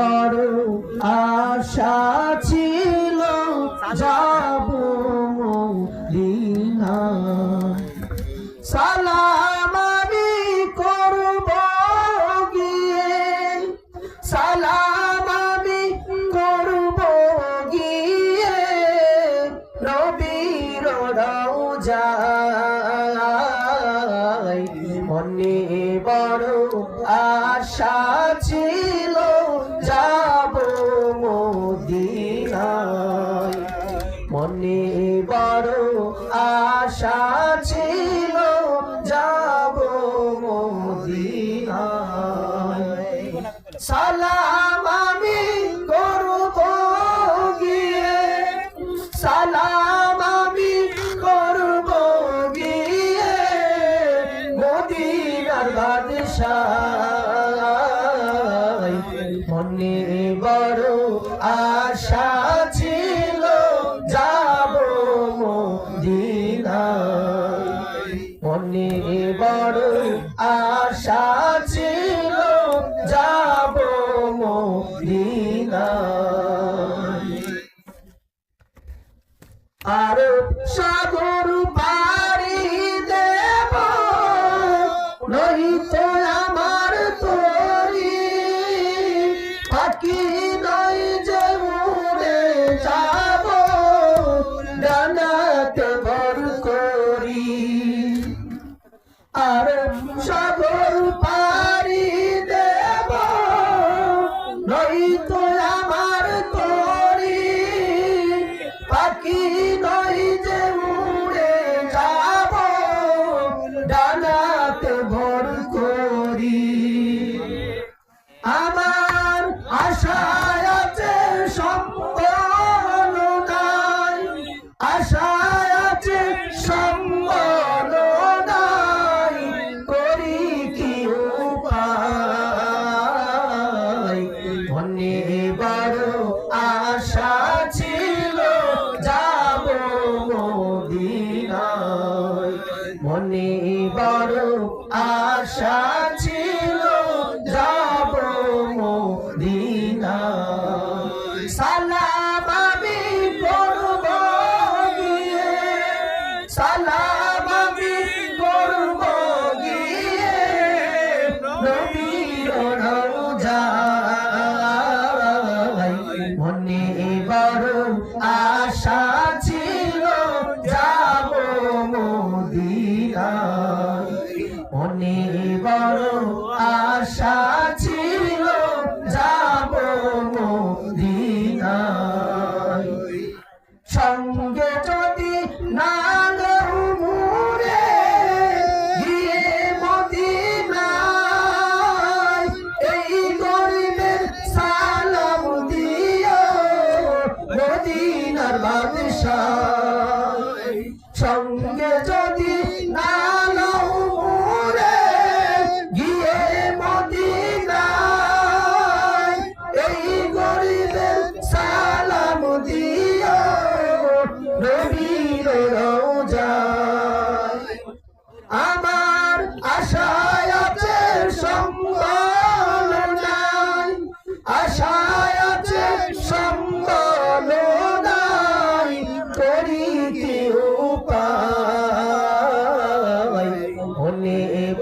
বড় আশা ছিল, যাব দিনা সালাম আমি করব গিয়ে, সালাম আমি করব গিয়ে, নবীর রওজায়। মনে বড় আশা ছিল আশা ছিল যাব সালাম আমি করব গিয়ে। সালাম আমি করব গিয়ে। মদিনার বাদশাহ যাব মদিনায়। আর সাগর পারি দেব নহিত আমার তরি। পাখি নই যে উড়ে যাব ডানাতে ভর করি। আর সাগর পারি আমার আশায় আছে নাই আশায় আছে সম্বল করি কি উপায়? বড় আশা ছিল, যাব মদিনায়। মনে বড় আশা নবীর রওজায় মনে বড় আশা ছিল যাব মদিনায়। মনে বাদশাহ সঙ্গে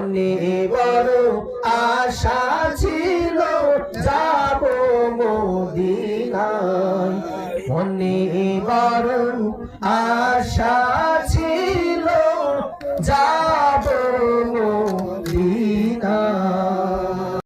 মনে বড় আশা ছিল যাব মোদিনায়। মনে বড় আশা ছিল যা